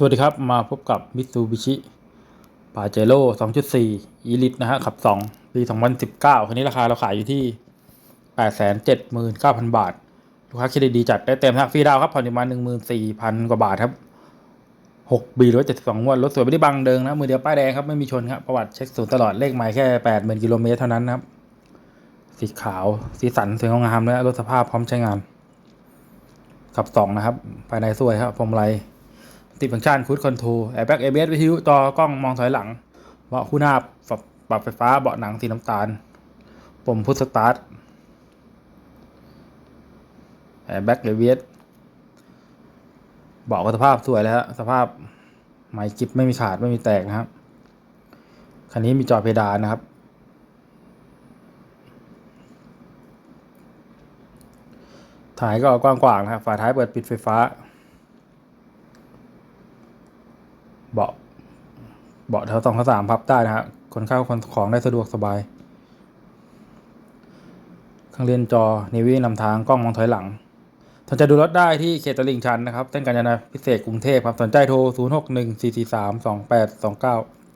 สวัสดีครับ มาพบกับ Mitsubishi Pajero 2.4 Elite นะฮะขับ 2 ปี 2019 คันนี้ราคาเราขายอยู่ที่ 879,000 บาท ลูกค้าคิดดีจัดได้เต็มทักฟรีดาวครับ ผ่อนอยู่มา14,000 กว่าบาทครับ 6 b รือว่า72งวด รถสวยไม่ได้บังเดิงนะ มือเดียวป้ายแดงครับ ไม่มีชนครับ ประวัติเช็คศูนย์ตลอด เลขใหม่แค่ 80,000 กิโลเมตรเท่านั้นนะครับ สีขาว สีสันสวยงามและรถสภาพพร้อมใช้งาน ขับ 2 นะครับ ภายในสวยครับพรมไร ติดฟังก์ชันคูดคอนโทรลแอร์แบ็กเอเบสวิทยุจอกล้องมองถอยหลังเบาะคู่หน้าปรับปรับไฟฟ้าเบาะหนังสีน้ำตาลปุ่มพุทสตาร์ทแอร์แบ็กเอเบสเบาะก็สภาพสวยแล้วฮะสภาพไม้กิบไม่มีขาดไม่มีแตกนะครับคันนี้มีจอเพดานนะครับ ถ่ายก็กว้างๆนะครับฝาท้ายเปิดปิดไฟฟ้า เบาะเบาะแถวสองข้าสามพับได้นะฮะคนเข้าคนของได้สะดวกสบาย เครื่องเล่นจอนิวีนำทางกล้องมองถอยหลังสนใจดูรถได้ที่เขตตลิ่งชันนะครับเส้นกาญจนาพิเศษกรุงเทพครับสนใจโทร 0 6 1 4 4 3 2 8 2 9